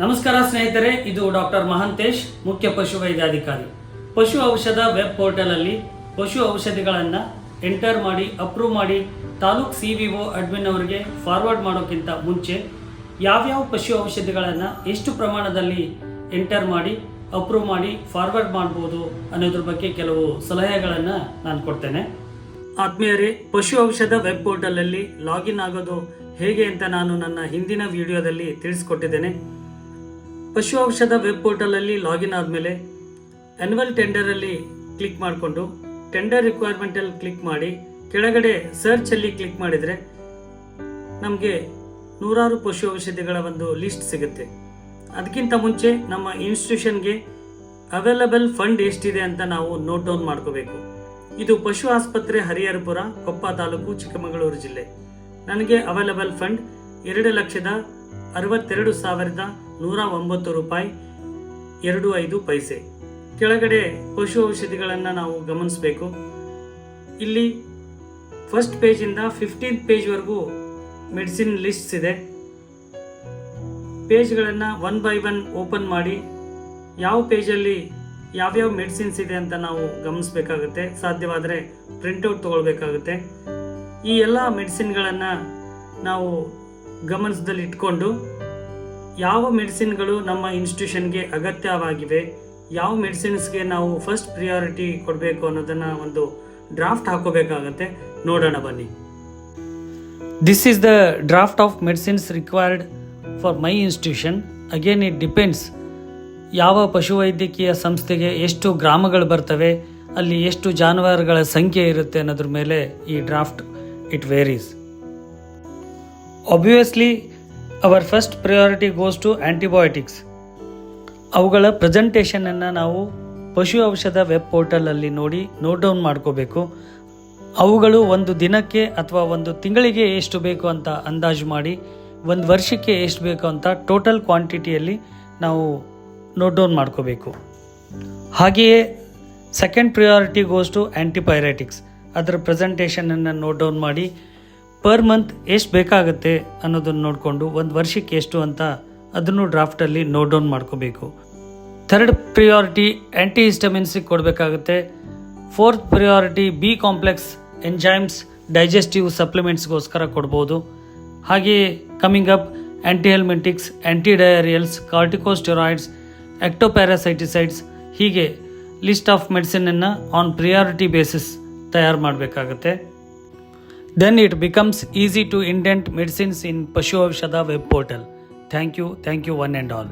ನಮಸ್ಕಾರ ಸ್ನೇಹಿತರೆ, ಇದು ಡಾಕ್ಟರ್ ಮಹಾಂತೇಶ್, ಮುಖ್ಯ ಪಶು ವೈದ್ಯಾಧಿಕಾರಿ. ಪಶು ಔಷಧ ವೆಬ್ ಪೋರ್ಟಲ್ ಅಲ್ಲಿ ಪಶು ಔಷಧಿಗಳನ್ನು ಎಂಟರ್ ಮಾಡಿ, ಅಪ್ರೂವ್ ಮಾಡಿ taluk C V O admin ಅವರಿಗೆ ಫಾರ್ವರ್ಡ್ ಮಾಡೋಕ್ಕಿಂತ ಮುಂಚೆ ಯಾವ್ಯಾವ ಪಶು ಔಷಧಿಗಳನ್ನು ಎಷ್ಟು ಪ್ರಮಾಣದಲ್ಲಿ ಎಂಟರ್ ಮಾಡಿ, ಅಪ್ರೂವ್ ಮಾಡಿ ಫಾರ್ವರ್ಡ್ ಮಾಡ್ಬೋದು ಅನ್ನೋದ್ರ ಬಗ್ಗೆ ಕೆಲವು ಸಲಹೆಗಳನ್ನು ನಾನು ಕೊಡ್ತೇನೆ. ಆತ್ಮೀಯರೇ, ಪಶು ಔಷಧ ವೆಬ್ ಪೋರ್ಟಲಲ್ಲಿ ಲಾಗಿನ್ ಆಗೋದು ಹೇಗೆ ಅಂತ ನಾನು ನನ್ನ ಹಿಂದಿನ ವಿಡಿಯೋದಲ್ಲಿ ತಿಳಿಸ್ಕೊಟ್ಟಿದ್ದೇನೆ. ಪಶು ಔಷಧ ವೆಬ್ ಪೋರ್ಟಲಲ್ಲಿ ಲಾಗಿನ್ ಆದಮೇಲೆ ಆ್ಯನ್ಯುವಲ್ ಟೆಂಡರಲ್ಲಿ ಕ್ಲಿಕ್ ಮಾಡಿಕೊಂಡು ಟೆಂಡರ್ ರಿಕ್ವೈರ್ಮೆಂಟಲ್ಲಿ ಕ್ಲಿಕ್ ಮಾಡಿ ಕೆಳಗಡೆ ಸರ್ಚಲ್ಲಿ ಕ್ಲಿಕ್ ಮಾಡಿದರೆ ನಮಗೆ ನೂರಾರು ಪಶು ಔಷಧಿಗಳ ಒಂದು ಲಿಸ್ಟ್ ಸಿಗುತ್ತೆ. ಅದಕ್ಕಿಂತ ಮುಂಚೆ ನಮ್ಮ ಇನ್ಸ್ಟಿಟ್ಯೂಷನ್ಗೆ ಅವೈಲಬಲ್ ಫಂಡ್ ಎಷ್ಟಿದೆ ಅಂತ ನಾವು ನೋಟ್ ಡೌನ್ ಮಾಡ್ಕೋಬೇಕು. ಇದು ಪಶು ಆಸ್ಪತ್ರೆ ಹರಿಹರಪುರ, ಕೊಪ್ಪ ತಾಲೂಕು, ಚಿಕ್ಕಮಗಳೂರು ಜಿಲ್ಲೆ. ನನಗೆ ಅವೈಲಬಲ್ ಫಂಡ್ ಎರಡು ಲಕ್ಷದ ಅರವತ್ತೆರಡು ಸಾವಿರದ ನೂರ ಒಂಬತ್ತು ರೂಪಾಯಿ, ಎರಡು ಐದು ಪೈಸೆ. ಕೆಳಗಡೆ ಪಶು ಔಷಧಿಗಳನ್ನು ನಾವು ಗಮನಿಸಬೇಕು. ಇಲ್ಲಿ ಫಸ್ಟ್ ಪೇಜಿಂದ ಫಿಫ್ಟೀನ್ತ್ ಪೇಜ್ವರೆಗೂ ಮೆಡಿಸಿನ್ ಲಿಸ್ಟ್ಸ್ ಇದೆ. ಪೇಜ್ಗಳನ್ನು ಒನ್ ಬೈ ಒನ್ ಓಪನ್ ಮಾಡಿ ಯಾವ ಪೇಜಲ್ಲಿ ಯಾವ್ಯಾವ ಮೆಡಿಸಿನ್ಸ್ ಇದೆ ಅಂತ ನಾವು ಗಮನಿಸಬೇಕಾಗುತ್ತೆ. ಸಾಧ್ಯವಾದರೆ ಪ್ರಿಂಟೌಟ್ ತೊಗೊಳ್ಬೇಕಾಗುತ್ತೆ. ಈ ಎಲ್ಲ ಮೆಡಿಸಿನ್ಗಳನ್ನು ನಾವು ಗಮನದಲ್ಲಿ ಇಟ್ಕೊಂಡು ಯಾವ ಮೆಡಿಸಿನ್ಗಳು ನಮ್ಮ ಇನ್ಸ್ಟಿಟ್ಯೂಷನ್ಗೆ ಅಗತ್ಯವಾಗಿವೆ, ಯಾವ ಮೆಡಿಸಿನ್ಸ್ಗೆ ನಾವು ಫಸ್ಟ್ ಪ್ರಿಯಾರಿಟಿ ಕೊಡಬೇಕು ಅನ್ನೋದನ್ನು ಒಂದು ಡ್ರಾಫ್ಟ್ ಹಾಕೋಬೇಕಾಗತ್ತೆ. ನೋಡೋಣ ಬನ್ನಿ. This is the draft of medicines required for my institution again it depends ಯಾವ ಪಶುವೈದ್ಯಕೀಯ ಸಂಸ್ಥೆಗೆ ಎಷ್ಟು ಗ್ರಾಮಗಳು ಬರ್ತವೆ, ಅಲ್ಲಿ ಎಷ್ಟು ಜಾನುವಾರುಗಳ ಸಂಖ್ಯೆ ಇರುತ್ತೆ ಅನ್ನೋದ್ರ ಮೇಲೆ ಈ draft it varies obviously our first priority goes to antibiotics ಅವುಗಳ ಪ್ರೆಸೆಂಟೇಷನನ್ನು ನಾವು ಪಶು ಔಷಧ ವೆಬ್ ಪೋರ್ಟಲಲ್ಲಿ ನೋಡಿ ನೋಟ್ ಡೌನ್ ಮಾಡ್ಕೋಬೇಕು. ಅವುಗಳು ಒಂದು ದಿನಕ್ಕೆ ಅಥವಾ ಒಂದು ತಿಂಗಳಿಗೆ ಎಷ್ಟು ಬೇಕು ಅಂತ ಅಂದಾಜು ಮಾಡಿ, ಒಂದು ವರ್ಷಕ್ಕೆ ಎಷ್ಟು ಬೇಕು ಅಂತ ಟೋಟಲ್ ಕ್ವಾಂಟಿಟಿಯಲ್ಲಿ ನಾವು ನೋಟ್ ಡೌನ್ ಮಾಡ್ಕೋಬೇಕು. ಹಾಗೆಯೇ second priority goes to antipyretics ಅದರ ಪ್ರೆಸೆಂಟೇಷನನ್ನು ನೋಟ್ ಡೌನ್ ಮಾಡಿ ಪರ್ ಮಂತ್ ಎಷ್ಟು ಬೇಕಾಗುತ್ತೆ ಅನ್ನೋದನ್ನು ನೋಡಿಕೊಂಡು ಒಂದು ವರ್ಷಕ್ಕೆ ಎಷ್ಟು ಅಂತ ಅದನ್ನು ಡ್ರಾಫ್ಟಲ್ಲಿ ನೋಟ್ ಡೌನ್ ಮಾಡ್ಕೋಬೇಕು. ಥರ್ಡ್ ಪ್ರಿಯಾರಿಟಿ ಆ್ಯಂಟಿ ಹಿಸ್ಟಮಿನ್ಸಿಗೆ ಕೊಡಬೇಕಾಗುತ್ತೆ. Fourth priority B complex enzymes digestive ಸಪ್ಲಿಮೆಂಟ್ಸ್ಗೋಸ್ಕರ ಕೊಡ್ಬೋದು. ಹಾಗೆಯೇ coming up anti helminthics anti diarrhoeals corticosteroids ectoparasiticides ಹೀಗೆ ಲಿಸ್ಟ್ ಆಫ್ ಮೆಡಿಸಿನನ್ನು ಆನ್ ಪ್ರಿಯಾರಿಟಿ ಬೇಸಿಸ್ ತಯಾರು ಮಾಡಬೇಕಾಗುತ್ತೆ. Then it becomes easy to indent medicines in Pashu Avshada web portal. Thank you, thank you, one and all.